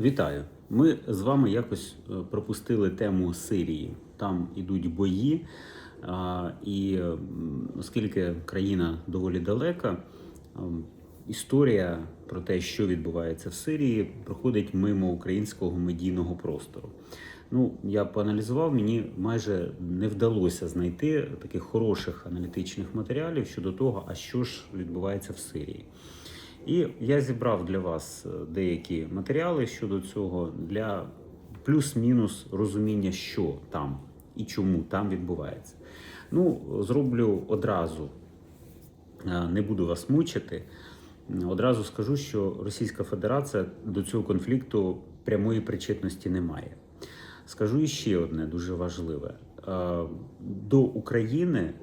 Вітаю! Ми з вами якось е, пропустили тему Сирії. Там ідуть бої, і оскільки країна доволі далека, історія про те, що відбувається в Сирії, проходить мимо українського медійного простору. Ну, я поаналізував, мені майже не вдалося знайти таких хороших аналітичних матеріалів щодо того, а що ж відбувається в Сирії. І я зібрав для вас е, деякі матеріали щодо цього для плюс-мінус розуміння, що там і чому там відбувається. Ну, зроблю одразу, е, не буду вас мучити. Одразу скажу, що Російська Федерація до цього конфлікту прямої причетності не має. Скажу іще одне дуже важливе: Е, до України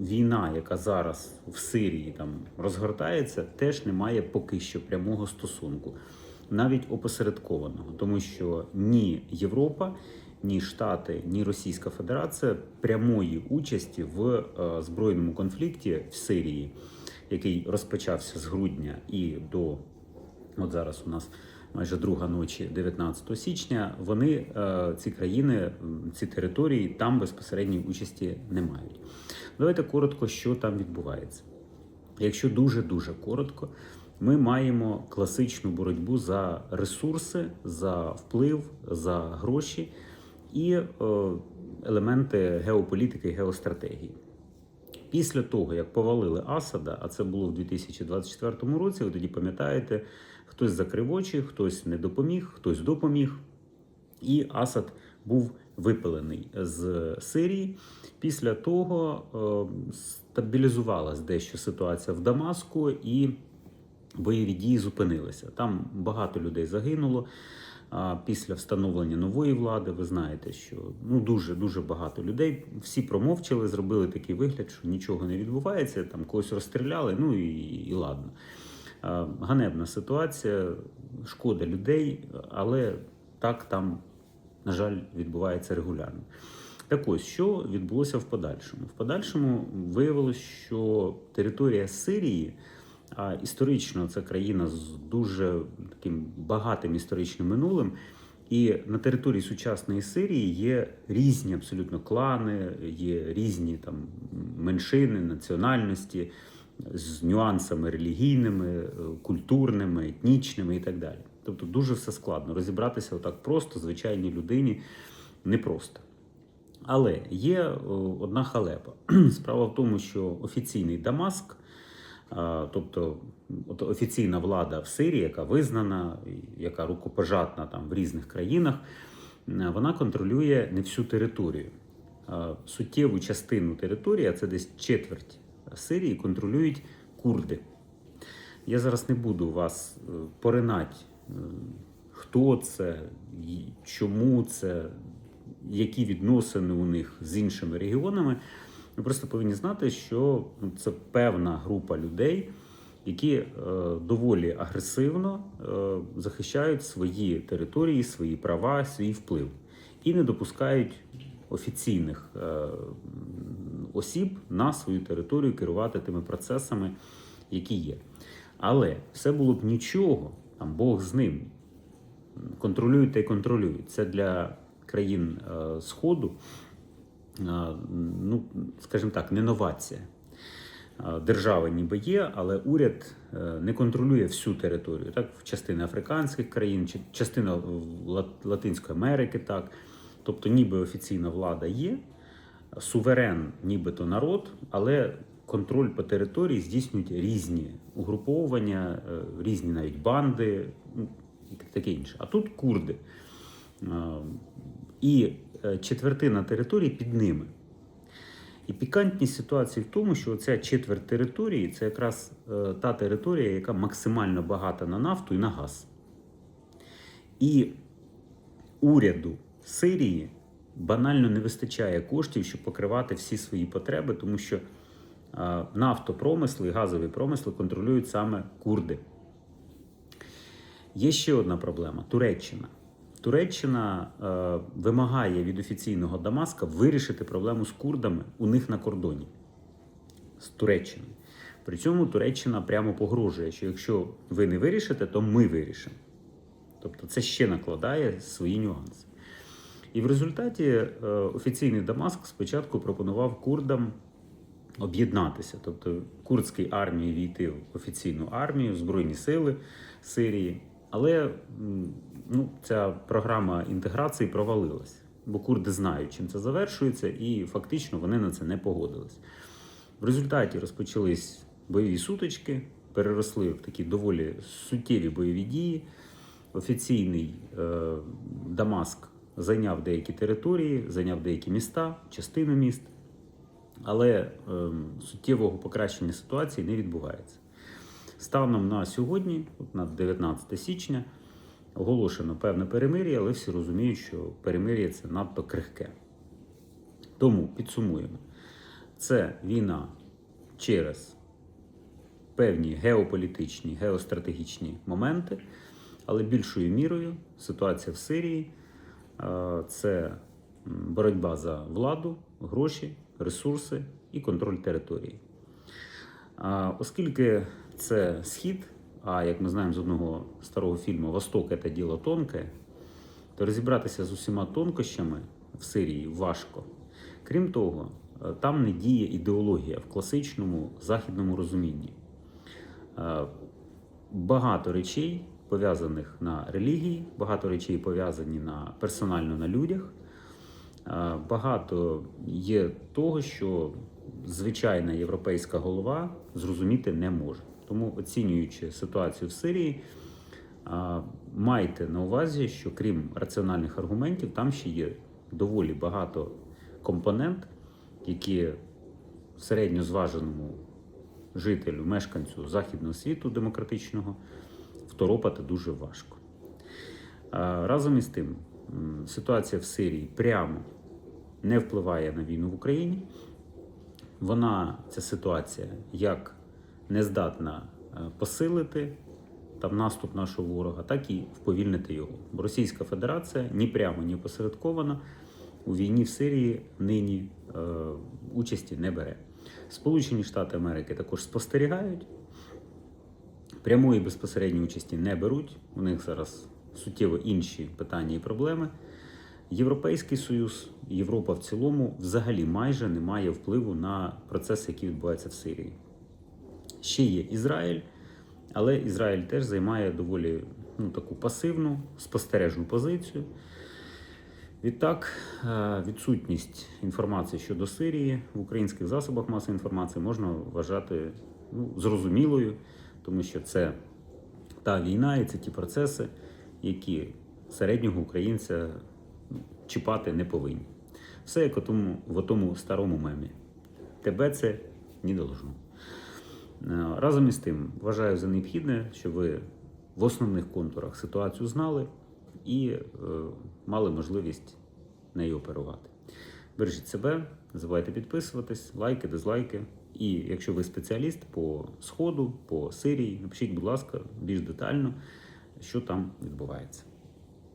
війна, яка зараз в Сирії там розгортається, теж не має поки що прямого стосунку, навіть опосередкованого, тому що ні Європа, ні Штати, ні Російська Федерація прямої участі в е, збройному конфлікті в Сирії, який розпочався з грудня і до От зараз у нас майже друга ночі, 19 січня. Вони е, ці країни, ці території там безпосередньої участі не мають. Давайте коротко, що там відбувається. Якщо дуже дуже коротко, ми маємо класичну боротьбу за ресурси, за вплив, за гроші і е, елементи геополітики геостратегії. Після того, як повалили Асада, а це було в 2024 році, ви тоді пам'ятаєте, хтось закрив очі, хтось не допоміг, хтось допоміг. І Асад був випилений з Сирії. Після того е, стабілізувалась дещо ситуація в Дамаску, і бойові дії зупинилися. Там багато людей загинуло. А після встановлення нової влади, ви знаєте, що ну дуже дуже багато людей всі промовчали, зробили такий вигляд, що нічого не відбувається. Там когось розстріляли. Ну і, і ладно. Ганебна ситуація, шкода людей, але так там, на жаль, відбувається регулярно. Так ось, що відбулося в подальшому? В подальшому виявилось, що територія Сирії. А історично це країна з дуже таким багатим історичним минулим. І на території сучасної Сирії є різні абсолютно клани, є різні там меншини, національності з нюансами релігійними, культурними, етнічними і так далі. Тобто дуже все складно. Розібратися отак просто звичайній людині непросто. Але є е, одна халепа. Справа в тому, що офіційний Дамаск. Тобто от офіційна влада в Сирії, яка визнана, яка рукопожатна там в різних країнах, вона контролює не всю територію. Суттєву частину території, а це десь четверть Сирії, контролюють курди. Я зараз не буду вас е, поринати, е, хто це, чому це, які відносини у них з іншими регіонами. Ви просто повинні знати, що ну, це певна група людей, які е, доволі агресивно е, захищають свої території, свої права, свій вплив і не допускають офіційних е, осіб на свою територію керувати тими процесами, які є. Але все було б нічого, там Бог з ним. Контролюють та й контролюють. Це для країн Сходу ну, скажімо так, не новація. Держава ніби є, але уряд е, не контролює всю територію. Так, в частини африканських країн, частина Латинської Америки, так. Тобто, ніби офіційна влада є, суверен, нібито народ, але контроль по території здійснюють різні угруповування, е, різні навіть банди ну, і таке інше. А тут курди. І четвертина території під ними. І пікантність ситуації в тому, що ця четверть території це якраз е, та територія, яка максимально багата на нафту і на газ. І уряду Сирії банально не вистачає коштів, щоб покривати всі свої потреби, тому що е, нафтопромисли і газові промисли контролюють саме курди. Є ще одна проблема Туреччина. Туреччина е, вимагає від офіційного Дамаска вирішити проблему з курдами у них на кордоні з Туреччиною. При цьому Туреччина прямо погрожує, що якщо ви не вирішите, то ми вирішимо. Тобто це ще накладає свої нюанси. І в результаті е, офіційний Дамаск спочатку пропонував курдам об'єднатися, тобто курдській армії війти в офіційну армію, Збройні сили Сирії. Але ну, ця програма інтеграції провалилась, бо курди знають, чим це завершується, і фактично вони на це не погодились. В результаті розпочались бойові сутички, переросли в такі доволі суттєві бойові дії. Офіційний е, Дамаск зайняв деякі території, зайняв деякі міста, частину міст, але ем, суттєвого покращення ситуації не відбувається. Станом на сьогодні, на 19 січня, оголошено певне перемир'я, але всі розуміють, що перемир'я це надто крихке. Тому підсумуємо: це війна через певні геополітичні, геостратегічні моменти, але більшою мірою ситуація в Сирії це боротьба за владу, гроші, ресурси і контроль території. Оскільки це схід, а як ми знаємо з одного старого фільму Восток це діло тонке, то розібратися з усіма тонкощами в Сирії важко. Крім того, е, там не діє ідеологія в класичному західному розумінні. Е, Багато речей пов'язаних на релігії, багато речей пов'язані на персонально на людях. Е, Багато є того, що звичайна європейська голова зрозуміти не може. Тому, оцінюючи ситуацію в Сирії, майте на увазі, що крім раціональних аргументів, там ще є доволі багато компонент, які середньозваженому жителю, мешканцю західного світу демократичного второпати дуже важко. Разом із тим, ситуація в Сирії прямо не впливає на війну в Україні. Вона, ця ситуація, як не здатна е, посилити там наступ нашого ворога, так і вповільнити його. Бо Російська Федерація ні прямо, ні посередковано у війні в Сирії нині е, участі не бере. Сполучені Штати Америки також спостерігають, прямої безпосередньої участі не беруть. У них зараз суттєво інші питання і проблеми. Європейський Союз, Європа в цілому взагалі майже не має впливу на процеси, які відбуваються в Сирії. Ще є Ізраїль, але Ізраїль теж займає доволі ну, таку пасивну, спостережну позицію. Відтак, е, відсутність інформації щодо Сирії в українських засобах масової інформації можна вважати ну, зрозумілою, тому що це та війна і це ті процеси, які середнього українця ну, чіпати не повинні. Все як у тому, в тому старому мемі. Тебе це не должно. Е, Разом із тим, вважаю за необхідне, щоб ви в основних контурах ситуацію знали і е, мали можливість нею оперувати. Бережіть себе, не забувайте підписуватись, лайки, дизлайки. І якщо ви спеціаліст по Сходу, по Сирії, напишіть, будь ласка, більш детально, що там відбувається.